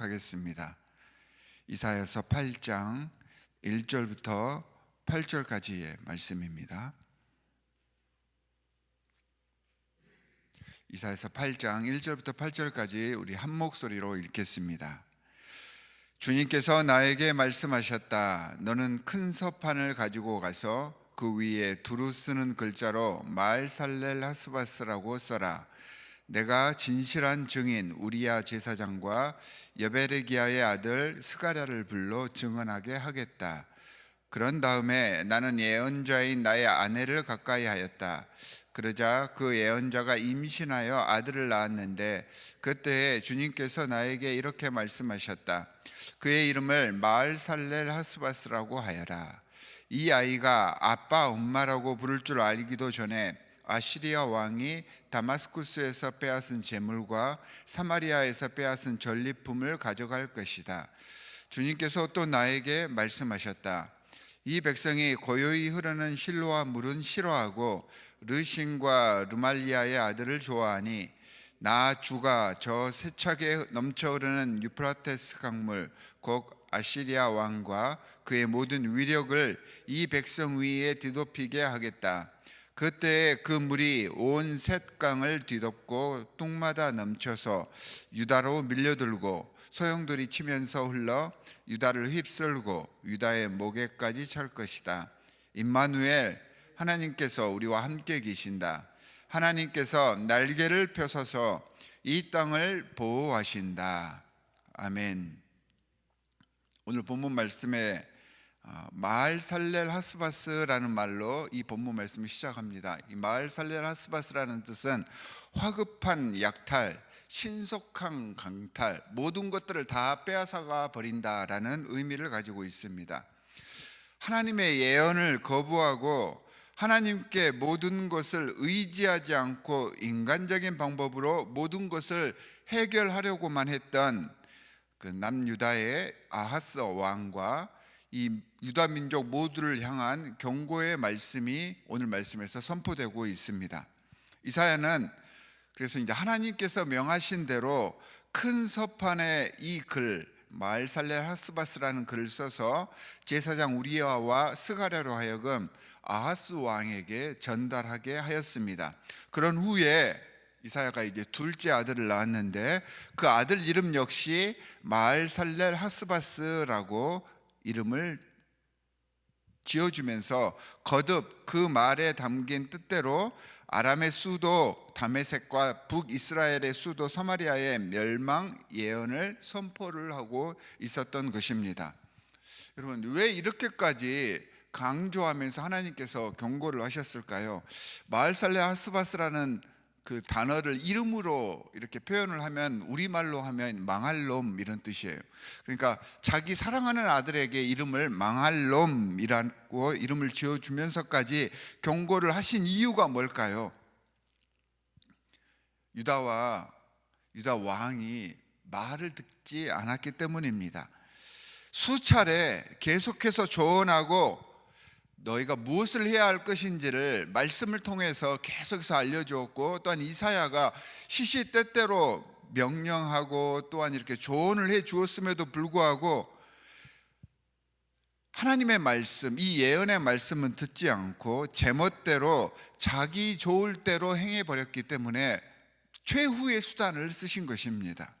하겠습니다. 이사야서 8장 1절부터 8절까지의 말씀입니다. 이사야서 8장 1절부터 8절까지 우리 한 목소리로 읽겠습니다. 주님께서 나에게 말씀하셨다. 너는 큰 서판을 가지고 가서 그 위에 두루 쓰는 글자로 말살렐 하스바스라고 써라. 내가 진실한 증인 우리야 제사장과 여베르기야의 아들 스가랴를 불러 증언하게 하겠다. 그런 다음에 나는 예언자인 나의 아내를 가까이 하였다. 그러자 그 예언자가 임신하여 아들을 낳았는데 그때 주님께서 나에게 이렇게 말씀하셨다. 그의 이름을 마을살렐 하스바스라고 하여라. 이 아이가 아빠 엄마라고 부를 줄 알기도 전에 아시리아 왕이 다마스쿠스에서 빼앗은 재물과 사마리아에서 빼앗은 전리품을 가져갈 것이다. 주님께서 또 나에게 말씀하셨다. 이 백성이 고요히 흐르는 실로와 물은 싫어하고 르신과 르말리아의 아들을 좋아하니 나 주가 저 세차게 넘쳐 흐르는 유프라테스 강물 곧 아시리아 왕과 그의 모든 위력을 이 백성 위에 뒤덮이게 하겠다. 그때 그 물이 온 셋강을 뒤덮고 뚱마다 넘쳐서 유다로 밀려들고 소용돌이 치면서 흘러 유다를 휩쓸고 유다의 목에까지 찰 것이다. 임마누엘 하나님께서 우리와 함께 계신다. 하나님께서 날개를 펴서서 이 땅을 보호하신다. 아멘. 오늘 본문 말씀에 어, 마을 살렐 하스바스라는 말로 이 본문 말씀을 시작합니다. 이 마을 살렐 하스바스라는 뜻은 화급한 약탈, 신속한 강탈, 모든 것들을 다 빼앗아가 버린다라는 의미를 가지고 있습니다. 하나님의 예언을 거부하고 하나님께 모든 것을 의지하지 않고 인간적인 방법으로 모든 것을 해결하려고만 했던 그 남유다의 아하스 왕과 이 유다 민족 모두를 향한 경고의 말씀이 오늘 말씀에서 선포되고 있습니다. 이사야는 그래서 이제 하나님께서 명하신 대로 큰 서판에 이 글 마을살레 하스바스라는 글을 써서 제사장 우리야와 스가랴로 하여금 아하스 왕에게 전달하게 하였습니다. 그런 후에 이사야가 이제 둘째 아들을 낳았는데 그 아들 이름 역시 마을살렐 하스바스라고 이름을 지어주면서 거듭 그 말에 담긴 뜻대로 아람의 수도 다메섹과 북이스라엘의 수도 서마리아의 멸망 예언을 선포를 하고 있었던 것입니다. 여러분 왜 이렇게까지 강조하면서 하나님께서 경고를 하셨을까요? 마을살레 하스바스라는 그 단어를 이름으로 이렇게 표현을 하면 우리말로 하면 망할 놈 이런 뜻이에요. 그러니까 자기 사랑하는 아들에게 이름을 망할 놈이라고 이름을 지어 주면서까지 경고를 하신 이유가 뭘까요? 유다와 유다 왕이 말을 듣지 않았기 때문입니다. 수차례 계속해서 조언하고 너희가 무엇을 해야 할 것인지를 말씀을 통해서 계속해서 알려주었고 또한 이사야가 시시때때로 명령하고 또한 이렇게 조언을 해 주었음에도 불구하고 하나님의 말씀, 이 예언의 말씀은 듣지 않고 제멋대로 자기 좋을 대로 행해 버렸기 때문에 최후의 수단을 쓰신 것입니다.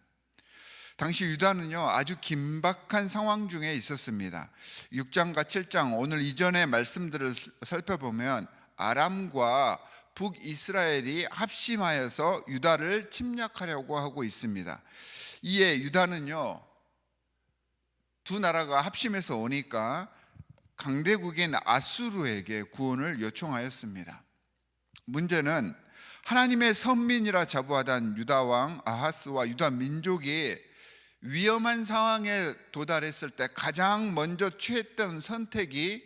당시 유다는요 아주 긴박한 상황 중에 있었습니다. 6장과 7장 오늘 이전의 말씀들을 살펴보면 아람과 북이스라엘이 합심하여서 유다를 침략하려고 하고 있습니다. 이에 유다는요 두 나라가 합심해서 오니까 강대국인 아수르에게 구원을 요청하였습니다. 문제는 하나님의 선민이라 자부하던 유다 왕 아하스와 유다 민족이 위험한 상황에 도달했을 때 가장 먼저 취했던 선택이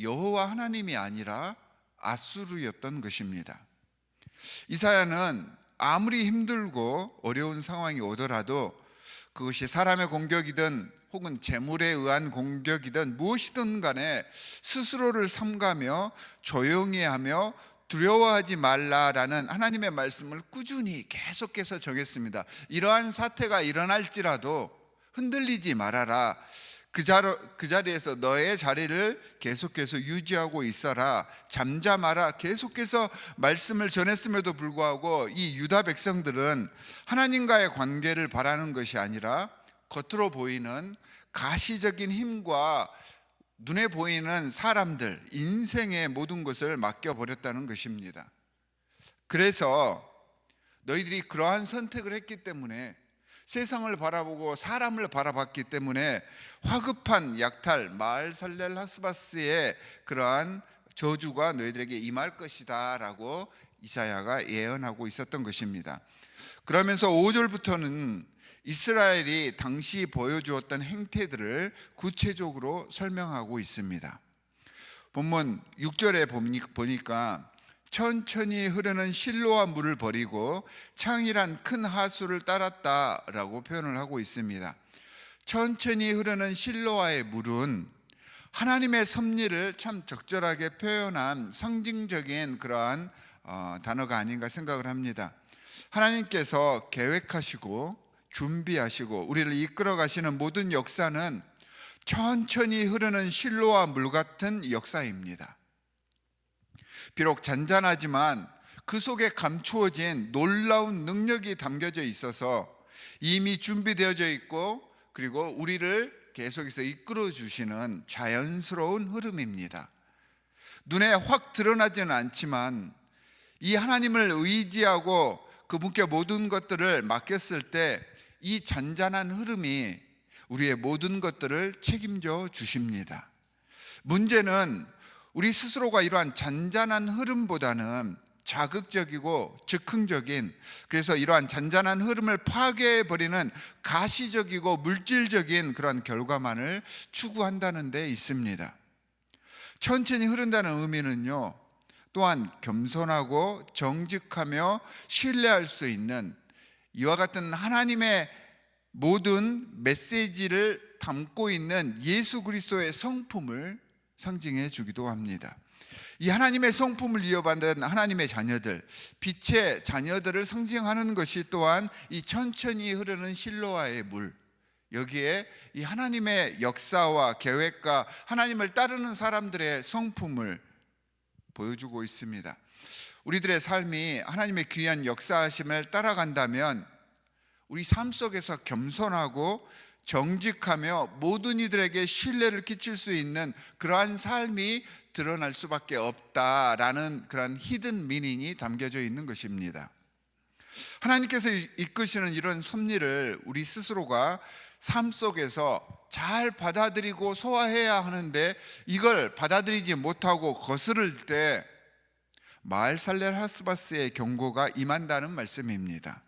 여호와 하나님이 아니라 아수르였던 것입니다. 이사야는 아무리 힘들고 어려운 상황이 오더라도 그것이 사람의 공격이든 혹은 재물에 의한 공격이든 무엇이든 간에 스스로를 삼가며 조용히 하며 두려워하지 말라라는 하나님의 말씀을 꾸준히 계속해서 정했습니다. 이러한 사태가 일어날지라도 흔들리지 말아라. 그, 자로, 그 자리에서 너의 자리를 계속해서 유지하고 있어라. 잠잠하라. 계속해서 말씀을 전했음에도 불구하고 이 유다 백성들은 하나님과의 관계를 바라는 것이 아니라 겉으로 보이는 가시적인 힘과 눈에 보이는 사람들, 인생의 모든 것을 맡겨버렸다는 것입니다. 그래서 너희들이 그러한 선택을 했기 때문에 세상을 바라보고 사람을 바라봤기 때문에 화급한 약탈 마을살렐 하스바스의 그러한 저주가 너희들에게 임할 것이다라고 이사야가 예언하고 있었던 것입니다. 그러면서 5절부터는 이스라엘이 당시 보여주었던 행태들을 구체적으로 설명하고 있습니다. 본문 6절에 보니까 천천히 흐르는 실로와 물을 버리고 창이란 큰 하수를 따랐다라고 표현을 하고 있습니다. 천천히 흐르는 실로와의 물은 하나님의 섭리를 참 적절하게 표현한 상징적인 그러한 어, 단어가 아닌가 생각을 합니다. 하나님께서 계획하시고 준비하시고 우리를 이끌어 가시는 모든 역사는 천천히 흐르는 실로와 물 같은 역사입니다. 비록 잔잔하지만 그 속에 감추어진 놀라운 능력이 담겨져 있어서 이미 준비되어져 있고 그리고 우리를 계속해서 이끌어 주시는 자연스러운 흐름입니다. 눈에 확 드러나지는 않지만 이 하나님을 의지하고 그분께 모든 것들을 맡겼을 때 이 잔잔한 흐름이 우리의 모든 것들을 책임져 주십니다. 문제는 우리 스스로가 이러한 잔잔한 흐름보다는 자극적이고 즉흥적인 그래서 이러한 잔잔한 흐름을 파괴해 버리는 가시적이고 물질적인 그런 결과만을 추구한다는 데 있습니다. 천천히 흐른다는 의미는요. 또한 겸손하고 정직하며 신뢰할 수 있는 이와 같은 하나님의 모든 메시지를 담고 있는 예수 그리스도의 성품을 상징해 주기도 합니다. 이 하나님의 성품을 이어받는 하나님의 자녀들, 빛의 자녀들을 상징하는 것이 또한 이 천천히 흐르는 실로와의 물, 여기에 이 하나님의 역사와 계획과 하나님을 따르는 사람들의 성품을 보여주고 있습니다. 우리들의 삶이 하나님의 귀한 역사하심을 따라간다면 우리 삶 속에서 겸손하고 정직하며 모든 이들에게 신뢰를 끼칠 수 있는 그러한 삶이 드러날 수밖에 없다라는 그런 히든 미닝이 담겨져 있는 것입니다. 하나님께서 이끄시는 이런 섭리를 우리 스스로가 삶 속에서 잘 받아들이고 소화해야 하는데 이걸 받아들이지 못하고 거스를 때 마을살렐 하스바스의 경고가 임한다는 말씀입니다.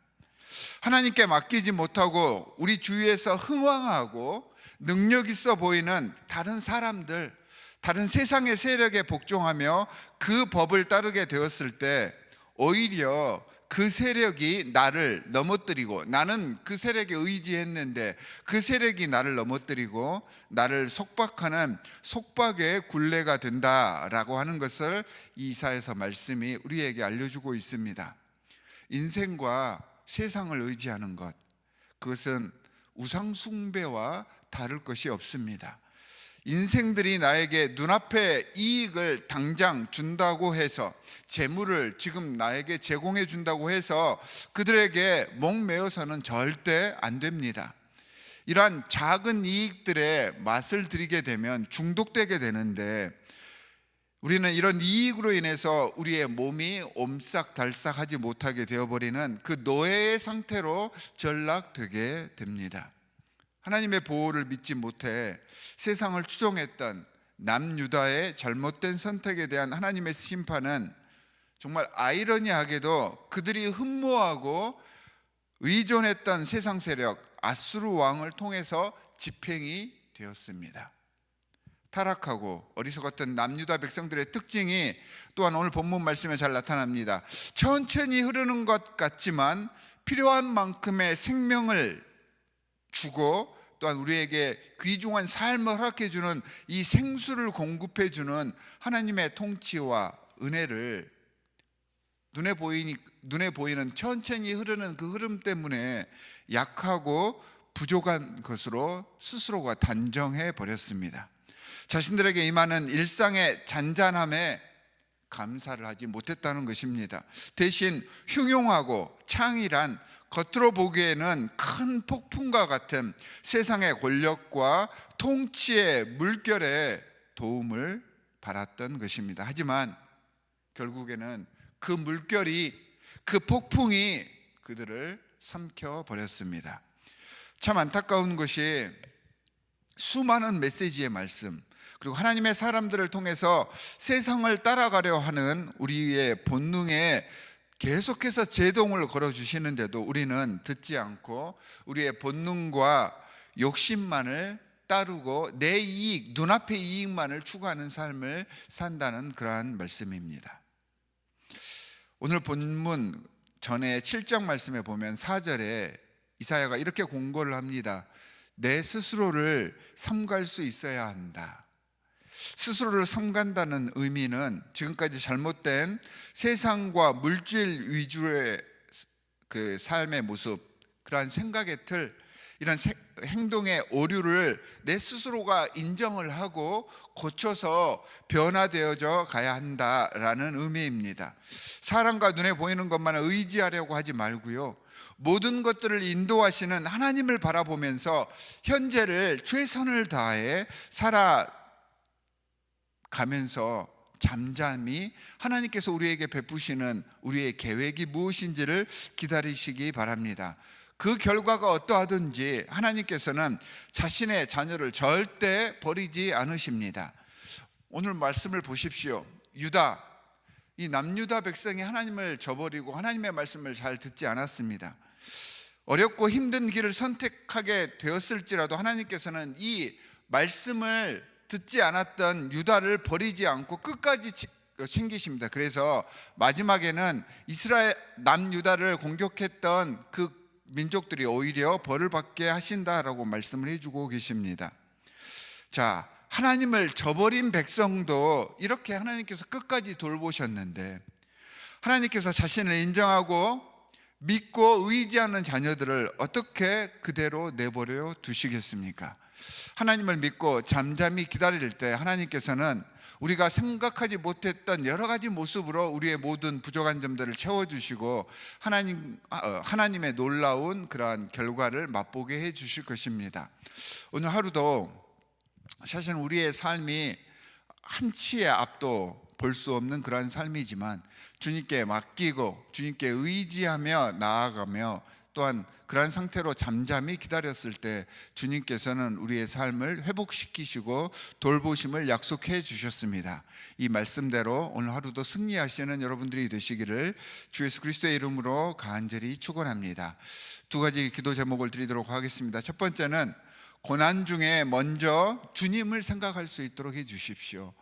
하나님께 맡기지 못하고 우리 주위에서 흥왕하고 능력 있어 보이는 다른 사람들, 다른 세상의 세력에 복종하며 그 법을 따르게 되었을 때 오히려 그 세력이 나를 넘어뜨리고 나는 그 세력에 의지했는데 그 세력이 나를 넘어뜨리고 나를 속박하는 속박의 굴레가 된다라고 하는 것을 이사에서 말씀이 우리에게 알려주고 있습니다. 인생과 세상을 의지하는 것 그것은 우상 숭배와 다를 것이 없습니다. 인생들이 나에게 눈앞에 이익을 당장 준다고 해서 재물을 지금 나에게 제공해 준다고 해서 그들에게 목매어서는 절대 안 됩니다. 이러한 작은 이익들의 맛을 들이게 되면 중독되게 되는데 우리는 이런 이익으로 인해서 우리의 몸이 옴싹달싹하지 못하게 되어버리는 그 노예의 상태로 전락되게 됩니다. 하나님의 보호를 믿지 못해 세상을 추종했던 남유다의 잘못된 선택에 대한 하나님의 심판은 정말 아이러니하게도 그들이 흠모하고 의존했던 세상 세력 아수르 왕을 통해서 집행이 되었습니다. 타락하고 어리석었던 남유다 백성들의 특징이 또한 오늘 본문 말씀에 잘 나타납니다. 천천히 흐르는 것 같지만 필요한 만큼의 생명을 주고 또한 우리에게 귀중한 삶을 허락해 주는 이 생수를 공급해 주는 하나님의 통치와 은혜를 눈에 보이니 눈에 보이는 천천히 흐르는 그 흐름 때문에 약하고 부족한 것으로 스스로가 단정해 버렸습니다. 자신들에게 임하는 일상의 잔잔함에 감사를 하지 못했다는 것입니다. 대신 흉용하고 창이란 겉으로 보기에는 큰 폭풍과 같은 세상의 권력과 통치의 물결에 도움을 받았던 것입니다. 하지만 결국에는 그 물결이 그 폭풍이 그들을 삼켜 버렸습니다. 참 안타까운 것이 수많은 메시지의 말씀 그리고 하나님의 사람들을 통해서 세상을 따라가려 하는 우리의 본능에 계속해서 제동을 걸어 주시는데도 우리는 듣지 않고 우리의 본능과 욕심만을 따르고 내 이익, 눈앞의 이익만을 추구하는 삶을 산다는 그러한 말씀입니다. 오늘 본문 전에 7장 말씀에 보면 4절에 이사야가 이렇게 공고를 합니다. 내 스스로를 삼갈 수 있어야 한다. 스스로를 삼간다는 의미는 지금까지 잘못된 세상과 물질 위주의 그 삶의 모습, 그러한 생각의 틀, 이런 세- 행동의 오류를 내 스스로가 인정을 하고 고쳐서 변화되어져 가야 한다라는 의미입니다. 사람과 눈에 보이는 것만 의지하려고 하지 말고요. 모든 것들을 인도하시는 하나님을 바라보면서 현재를 최선을 다해 살아 가면서 잠잠히 하나님께서 우리에게 베푸시는 우리의 계획이 무엇인지를 기다리시기 바랍니다. 그 결과가 어떠하든지 하나님께서는 자신의 자녀를 절대 버리지 않으십니다. 오늘 말씀을 보십시오. 유다, 이 남유다 백성이 하나님을 저버리고 하나님의 말씀을 잘 듣지 않았습니다. 어렵고 힘든 길을 선택하게 되었을지라도 하나님께서는 이 말씀을 듣지 않았던 유다를 버리지 않고 끝까지 지- 챙기십니다. 그래서 마지막에는 이스라엘 남유다를 공격했던 그 민족들이 오히려 벌을 받게 하신다라고 말씀을 해주고 계십니다. 자, 하나님을 저버린 백성도 이렇게 하나님께서 끝까지 돌보셨는데 하나님께서 자신을 인정하고 믿고 의지하는 자녀들을 어떻게 그대로 내버려 두시겠습니까? 하나님을 믿고 잠잠히 기다릴 때 하나님께서는 우리가 생각하지 못했던 여러 가지 모습으로 우리의 모든 부족한 점들을 채워주시고 하나님 어, 하나님의 놀라운 그러한 결과를 맛보게 해 주실 것입니다. 오늘 하루도 사실 우리의 삶이 한치의 앞도 볼 수 없는 그러한 삶이지만 주님께 맡기고 주님께 의지하며 나아가며 또한 그러한 상태로 잠잠히 기다렸을 때 주님께서는 우리의 삶을 회복시키시고 돌보심을 약속해 주셨습니다. 이 말씀대로 오늘 하루도 승리하시는 여러분들이 되시기를 주 예수 그리스도의 이름으로 간절히 축원합니다. 두 가지 기도 제목을 드리도록 하겠습니다. 첫 번째는 고난 중에 먼저 주님을 생각할 수 있도록 해 주십시오.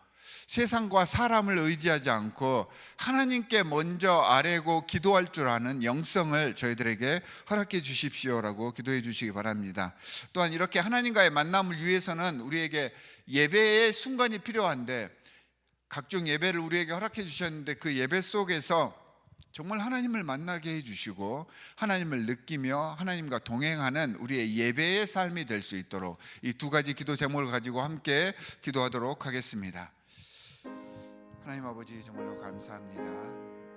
세상과 사람을 의지하지 않고 하나님께 먼저 아뢰고 기도할 줄 아는 영성을 저희들에게 허락해 주십시오라고 기도해 주시기 바랍니다. 또한 이렇게 하나님과의 만남을 위해서는 우리에게 예배의 순간이 필요한데 각종 예배를 우리에게 허락해 주셨는데 그 예배 속에서 정말 하나님을 만나게 해주시고 하나님을 느끼며 하나님과 동행하는 우리의 예배의 삶이 될 수 있도록 이 두 가지 기도 제목을 가지고 함께 기도하도록 하겠습니다. 하나님 아버지 정말로 감사합니다.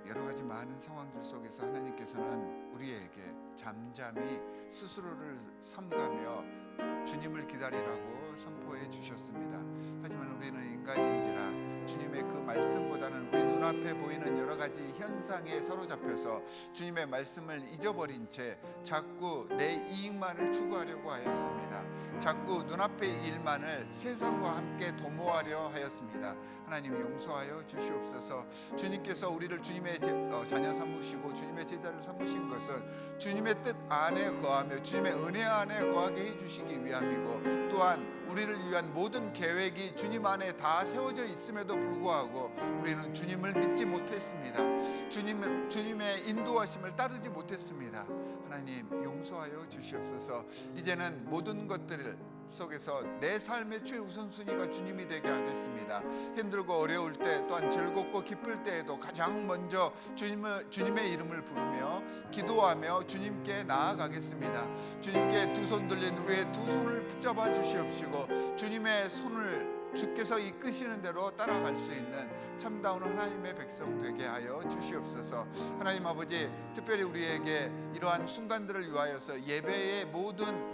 여러 가지 많은 상황들 속에서 하나님께서는 우리에게 잠잠히 스스로를 삼가며 주님을 기다리라고 선포해 주셨습니다. 하지만 우리는 인간인지라 주님의 그 말씀보다는 우리 눈앞에 보이는 여러 가지 현상에 사로잡혀서 주님의 말씀을 잊어버린 채 자꾸 내 이익만을 추구하려고 하였습니다. 자꾸 눈앞의 일만을 세상과 함께 도모하려 하였습니다. 하나님 용서하여 주시옵소서. 주님께서 우리를 주님의 제- 어, 자녀 삼으시고 주님의 제자를 삼으신 것은 주님의 뜻 안에 거하며 주님의 은혜 안에 거하게 해 주시기 위함이고 또한 우리를 위한 모든 계획이 주님 안에 다 세워져 있음에도 불구하고 우리는 주님을 믿지 못했습니다. 주님 주님의 인도하심을 따르지 못했습니다. 하나님 용서하여 주시옵소서. 이제는 모든 것들을 속에서 내 삶의 최우선순위가 주님이 되게 하겠습니다. 힘들고 어려울 때 또한 즐겁고 기쁠 때에도 가장 먼저 주님을, 주님의 이름을 부르며 기도하며 주님께 나아가겠습니다. 주님께 두 손 들린 우리의 두 손을 붙잡아 주시옵시고 주님의 손을 주께서 이끄시는 대로 따라갈 수 있는 참다운 하나님의 백성 되게 하여 주시옵소서. 하나님 아버지 특별히 우리에게 이러한 순간들을 위하여서 예배의 모든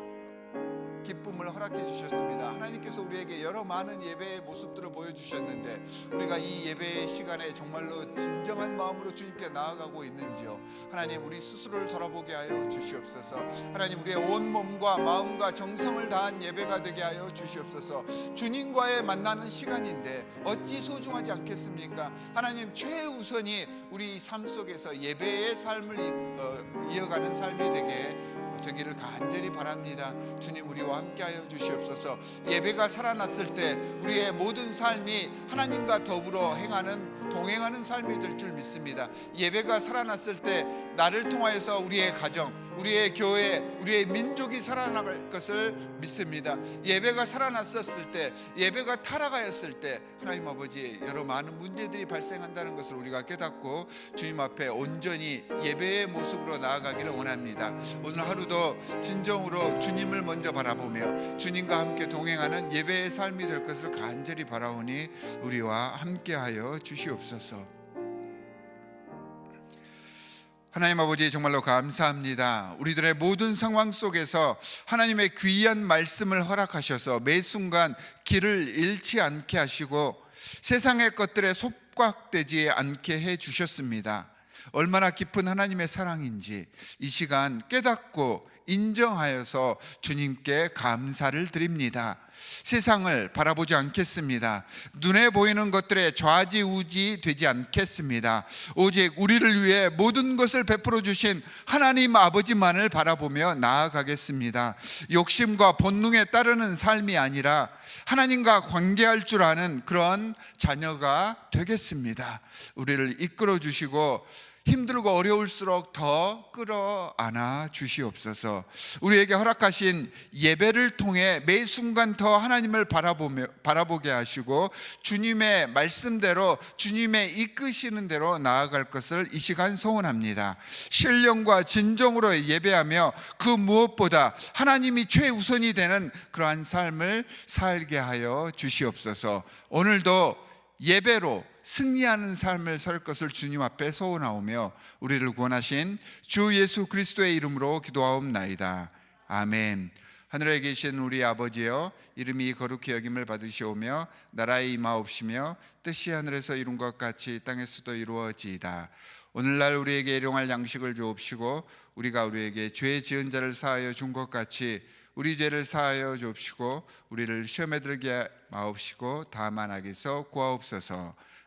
기쁨을 허락해 주셨습니다. 하나님께서 우리에게 여러 많은 예배의 모습들을 보여주셨는데 우리가 이 예배의 시간에 정말로 진정한 마음으로 주님께 나아가고 있는지요. 하나님 우리 스스로를 돌아보게 하여 주시옵소서. 하나님 우리의 온 몸과 마음과 정성을 다한 예배가 되게 하여 주시옵소서. 주님과의 만나는 시간인데 어찌 소중하지 않겠습니까? 하나님 최우선이 우리 삶 속에서 예배의 삶을 이- 어, 이어가는 삶이 되게 되기를 간절히 바랍니다. 주님 우리와 함께하여 주시옵소서. 예배가 살아났을 때 우리의 모든 삶이 하나님과 더불어 행하는 동행하는 삶이 될 줄 믿습니다. 예배가 살아났을 때 나를 통하여서 우리의 가정, 우리의 교회, 우리의 민족이 살아나갈 것을 믿습니다. 예배가 살아났었을 때, 예배가 타락하였을 때 하나님 아버지 여러 많은 문제들이 발생한다는 것을 우리가 깨닫고 주님 앞에 온전히 예배의 모습으로 나아가기를 원합니다. 오늘 하루도 진정으로 주님을 먼저 바라보며 주님과 함께 동행하는 예배의 삶이 될 것을 간절히 바라오니 우리와 함께하여 주시옵소서. 하나님 아버지 정말로 감사합니다. 우리들의 모든 상황 속에서 하나님의 귀한 말씀을 허락하셔서 매 순간 길을 잃지 않게 하시고 세상의 것들에 속박되지 않게 해 주셨습니다. 얼마나 깊은 하나님의 사랑인지 이 시간 깨닫고 인정하여서 주님께 감사를 드립니다. 세상을 바라보지 않겠습니다. 눈에 보이는 것들에 좌지우지 되지 않겠습니다. 오직 우리를 위해 모든 것을 베풀어 주신 하나님 아버지만을 바라보며 나아가겠습니다. 욕심과 본능에 따르는 삶이 아니라 하나님과 관계할 줄 아는 그런 자녀가 되겠습니다. 우리를 이끌어 주시고 힘들고 어려울수록 더 끌어안아 주시옵소서. 우리에게 허락하신 예배를 통해 매 순간 더 하나님을 바라보며 바라보게 하시고 주님의 말씀대로 주님의 이끄시는 대로 나아갈 것을 이 시간 소원합니다. 신령과 진정으로 예배하며 그 무엇보다 하나님이 최우선이 되는 그러한 삶을 살게 하여 주시옵소서. 오늘도 예배로 승리하는 삶을 살 것을 주님 앞에 소원하오며 우리를 구원하신 주 예수 그리스도의 이름으로 기도하옵나이다. 아멘. 하늘에 계신 우리 아버지여 이름이 거룩히 여김을 받으시오며 나라의 임하옵시며 뜻이 하늘에서 이룬 것 같이 땅에서도 이루어지이다. 오늘날 우리에게 일용할 양식을 주옵시고 우리가 우리에게 죄 지은 자를 사하여 준 것 같이 우리 죄를 사하여 주옵시고 우리를 시험에 들게 마옵시고 다만 악에서 구하옵소서.